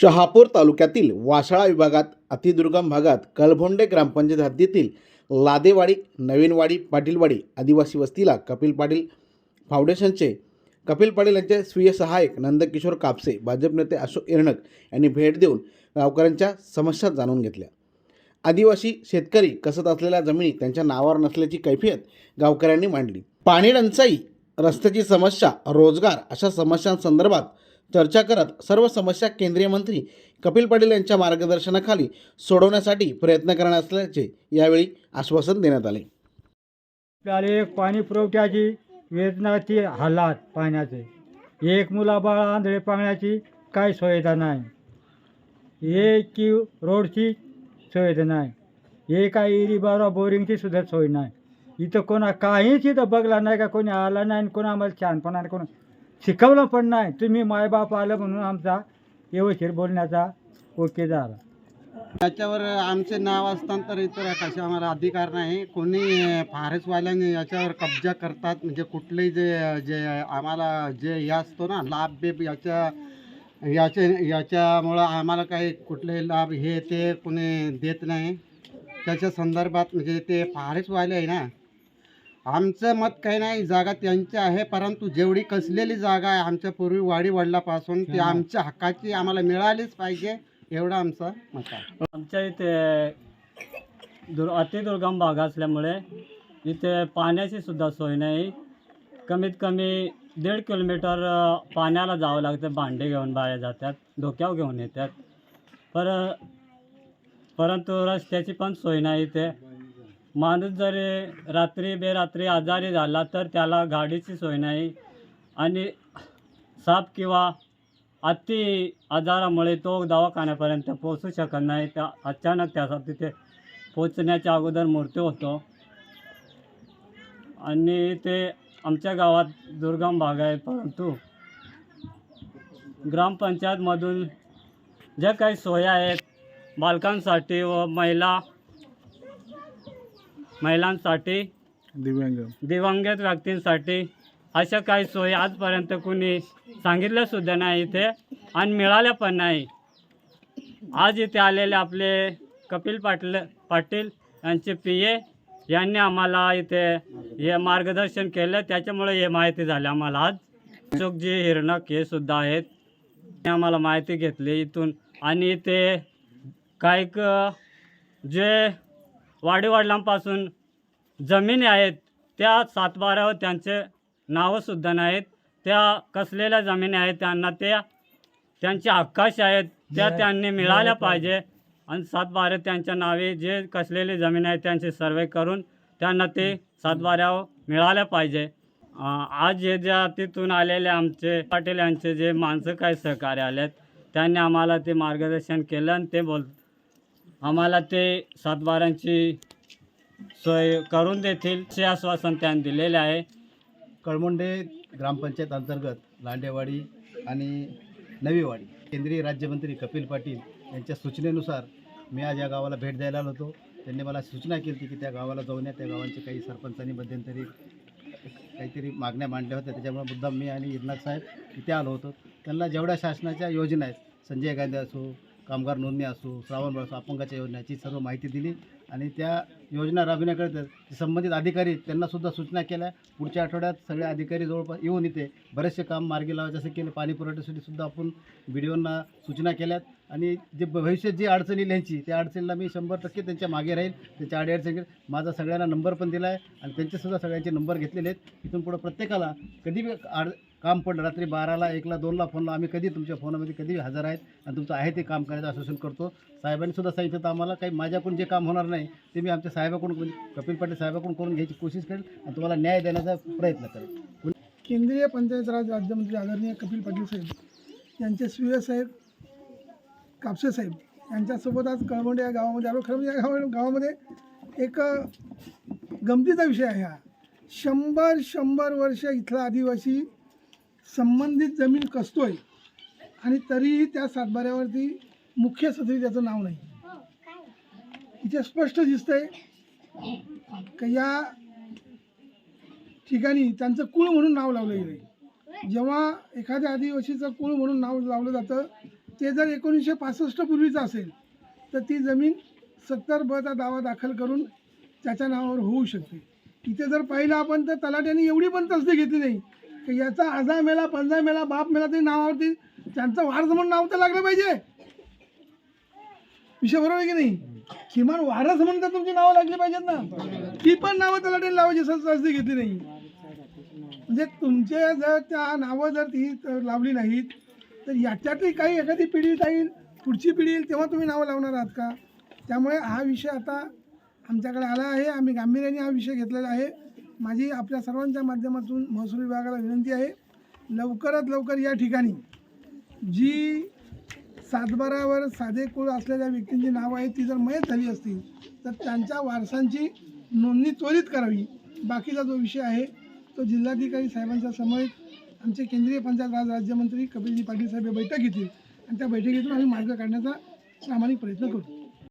शहापूर तालुक्यातील वाशाळा विभागात अतिदुर्गम भागात कलभोंडे ग्रामपंचायत हद्दीतील लादेवाडी नवीनवाडी पाटीलवाडी आदिवासी वस्तीला कपिल पाटील फाउंडेशनचे कपिल पाटील यांचे स्वीय सहाय्यक नंदकिशोर कापसे भाजप नेते अशोक इरणक यांनी भेट देऊन गावकऱ्यांच्या समस्या जाणून घेतल्या. आदिवासी शेतकरी कसत असलेल्या जमिनी त्यांच्या नावावर नसल्याची कैफियत गावकऱ्यांनी मांडली. पाणी टंचाई रस्त्याची समस्या रोजगार अशा समस्यांसंदर्भात चर्चा करत सर्व समस्या केंद्रीय मंत्री कपिल पाटील यांच्या मार्गदर्शनाखाली सोडवण्यासाठी प्रयत्न करणार असल्याचे यावेळी आश्वासन देण्यात आले. आपल्याला एक पाणी पुरवठ्याची वेदनाची हालात पाण्याचे. एक मुलाबाळा आंधळे पाण्याची काय सुविधा नाही. एक की रोडची सुविधा नाही. एक काय इरी बारा बोरिंगची सुद्धा सोय नाही. इथं कोणा काहीच इथं बघला नाही का? कोणी आला नाही आणि आम्हाला छानपणा कोणा शिकवलं पण नाही. तुम्ही मायबाप आलं म्हणून आमचा येवशीर बोलण्याचा ओके झाला. याच्यावर आमचे नाव असताना इतर कसे आम्हाला अधिकार नाही. कोणी फारसवाल्याने याच्यावर कब्जा करतात. म्हणजे कुठलेही जे जे आम्हाला जे हे असतो ना लाभ बेब याच्या याचे याच्यामुळं आम्हाला काही कुठलेही लाभ हे ते कोणी देत नाही. त्याच्या संदर्भात म्हणजे ते फारसवाले आहे ना आमचं मत काही नाही जागा त्यांची आहे परंतु जेवढी कसलेली जागा आहे आमच्या पूर्वी वाडी वडिलापासून ती आमच्या हक्काची आम्हाला मिळालीच पाहिजे एवढं आमचं मत आहे. आमच्या इथे दुर अतिदुर्गम भाग असल्यामुळे इथे पाण्याची सुद्धा सोय नाही. कमीत कमी दीड किलोमीटर पाण्याला जावं लागतं भांडे घेऊन बाहेर जातात डोक्यावर घेऊन येतात. पर परंतु रस्त्याची पण सोय नाही इथे. माणूस जरी रात्री बेरात्री आजारी झाला तर त्याला गाडीची सोय नाही आणि साप किंवा अति आजारामुळे तो दवाखान्यापर्यंत पोचू शकत नाही. त्या अचानक त्याचा तिथे पोचण्याच्या अगोदर मृत्यू होतो. आणि ते आमच्या गावात दुर्गम भाग आहे परंतु ग्रामपंचायतमधून ज्या काही सोया आहेत बालकांसाठी व महिला महिलांसाठी दिव्यांग. दिवंगत व्यक्तींसाठी अशा काही सोयी आजपर्यंत कुणी सांगितल्यासुद्धा नाही इथे आणि मिळाल्या पण नाही. आज इथे आलेले आपले कपिल पाटील पाटील यांचे पी ए यांनी आम्हाला इथे हे मार्गदर्शन केलं. त्याच्यामुळे हे माहिती झाली आम्हाला आज. अशोकजी हिरणक हे सुद्धा आहेत. त्यांनी आम्हाला माहिती घेतली इथून. आणि ते काही जे वाडीवडिलांपासून जमिनी आहेत त्या सातबाऱ्यावर त्यांचे नावंसुद्धा नाहीत. त्या कसलेल्या जमिनी आहेत त्यांना त्या त्यांच्या हक्काशी आहेत त्या त्यांनी मिळाल्या पाहिजे. आणि सातबारे त्यांच्या नावे जे कसलेले जमीन आहेत त्यांचे सर्वे करून त्यांना ते सातबाऱ्यावर मिळाल्या पाहिजे. आज हे ज्या तिथून आलेले आमचे पाटील यांचे जे माणसं काही सहकार्य आलेत त्यांनी आम्हाला ते मार्गदर्शन केलं आणि ते बोल आम्हाला ते सातबारांची सोय करून देतील असे आश्वासन त्यांनी दिलेले आहे. कळमुंडे ग्रामपंचायत अंतर्गत लांडेवाडी आणि नवीवाडी केंद्रीय राज्यमंत्री कपिल पाटील यांच्या सूचनेनुसार मी आज या गावाला भेट द्यायला आलो होतो. त्यांनी मला सूचना केली होती की त्या गावाला जाऊन या त्या गावांचे काही सरपंचांनी मध्यंतरी काहीतरी मागण्या मांडल्या होत्या. त्याच्यामुळे मुद्दाम मी आणि इरनाथ साहेब इथे आलो होतो. त्यांना जेवढ्या शासनाच्या योजना आहेत संजय गांधी असो कामगार नोंदणी असो श्रावण असो अपंगाच्या योजनाची सर्व माहिती दिली आणि त्या योजना राबविण्याकरिता संबंधित अधिकारी त्यांनासुद्धा सूचना केल्या. पुढच्या आठवड्यात सगळे अधिकारी जवळपास येऊन इथे बरेचसे काम मार्गी लावायचे असे केले पाणी पुरवठ्यासाठी सुद्धा आपण बी डी ओंना सूचना केल्यात. आणि जे भविष्यात जी अडचण येईल यांची त्या अडचणीला मी शंभर टक्के त्यांच्या मागे राहील. त्यांच्या अडीअडचणी माझा सगळ्यांना नंबर पण दिला आहे आणि त्यांचेसुद्धा सगळ्यांचे नंबर घेतलेले आहेत. इथून पुढं प्रत्येकाला कधी बी आड काम पडलं. रात्री बाराला एकला दोनला फोनला आम्ही कधी तुमच्या फोनामध्ये कधी हजर आहेत आणि तुमचं आहे ते काम करायचं आश्वासन करतो. साहेबांनीसुद्धा सांगितलं तर आम्हाला काही माझ्याकडून जे काम होणार नाही ते मी आमच्या साहेबाकडून कपिल पाटील साहेबाकडून करून घ्यायची कोशिश करेल आणि तुम्हाला न्याय देण्याचा प्रयत्न करेल. केंद्रीय पंचायत राज राज्यमंत्री आदरणीय कपिल पाटील साहेब यांचे सूर्य साहेब कापसे साहेब यांच्यासोबत आज कळवंडे या गावामध्ये आलो. खरं म्हणजे या गावा गावामध्ये एक गमतीचा विषय आहे हा. शंभर शंभर वर्ष इथला आदिवासी संबंधित जमीन कसतोय आणि तरीही त्या सातबाऱ्यावरती मुख्य सदरी त्याचं नाव नाही. इथे स्पष्ट दिसतंय की या ठिकाणी त्यांचं कुळ म्हणून नाव लावलं गेलं जेव्हा एखाद्या आदिवासीचं कुळ म्हणून नाव लावलं जातं ते जर एकोणीसशे पासष्ट पूर्वीचं असेल तर ती जमीन सत्तर बचा दावा दाखल करून त्याच्या नावावर होऊ शकते. इथे जर पाहिलं आपण तर तलाट्याने एवढी पण तसदी घेतली नाही. की याचा आजा मेला पंजा मेला बाप मेला तरी नावावरती त्यांचं वारस म्हणून नाव तर लागलं पाहिजे. विषय बरोबर आहे की नाही? किमान वारस म्हणून तर तुमची नावं लागली पाहिजेत ना. ती पण नावं तलाट्याने लावायची सर घेतली नाही. म्हणजे तुमचे जर त्या नावं जर ती तर लावली नाहीत तर याच्यातली काही एखादी पिढी येईल पुढची पिढी येईल तेव्हा तुम्ही नावं लावणार आहात का? त्यामुळे हा विषय आता आमच्याकडे आला आहे. आम्ही गांभीर्याने हा विषय घेतलेला आहे. माझी आपल्या सर्वांच्या माध्यमातून महसूल विभागाला विनंती आहे लवकरात लवकर या ठिकाणी जी सातबारावर साधे कुळ असलेल्या व्यक्तींची नावं आहेत ती जर मयत झाली असतील तर त्यांच्या वारसांची नोंदणी त्वरित करावी. बाकीचा जो विषय आहे तो जिल्हाधिकारी साहेबांच्या समवेत आमचे केंद्रीय पंचायत राज राज्यमंत्री कपिलजी पाटील साहेब बैठक घेतील आणि त्या बैठकीतून आम्ही मार्ग काढण्याचा प्रामाणिक प्रयत्न करू.